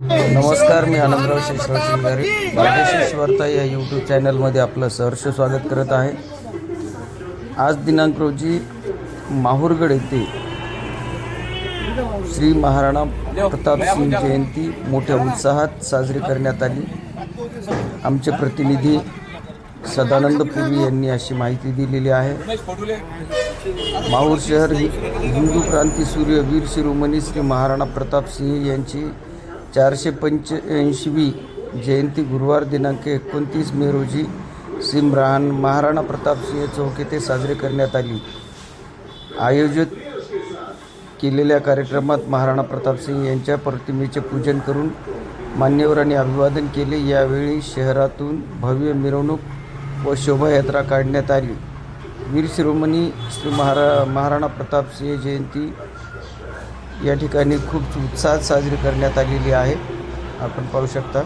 नमस्कार मी आनंदराव शेषराव शिंगारे. बागेश्वर या यूट्यूब चॅनलमध्ये आपलं सहर्ष स्वागत करत आहे. आज दिनांक रोजी माहूरगड येथे श्री महाराणा प्रताप सिंग जयंती मोठ्या उत्साहात साजरी करण्यात आली. आमचे प्रतिनिधी सदानंद पुरी यांनी अशी माहिती दिलेली आहे. माहूर शहर हिंदू क्रांती सूर्य वीर शिरोमणी श्री महाराणा प्रताप सिंह यांची चारशे पंच्याऐंशीवी जयंती गुरुवार दिनांक एकोणतीस मे रोजी सिमरान महाराणा प्रताप सिंह चौक येथे साजरी करण्यात आली. आयोजित केलेल्या कार्यक्रमात महाराणा प्रताप सिंह यांच्या प्रतिमेचे पूजन करून मान्यवरांनी अभिवादन केले. यावेळी शहरातून भव्य मिरवणूक व शोभायात्रा काढण्यात आली. वीर शिरोमणी श्री महारा महाराणा प्रताप सिंह जयंती या ठिकाणी खूप उत्साहात साजरी करण्यात आलेली आहे. आपण पाहू शकता.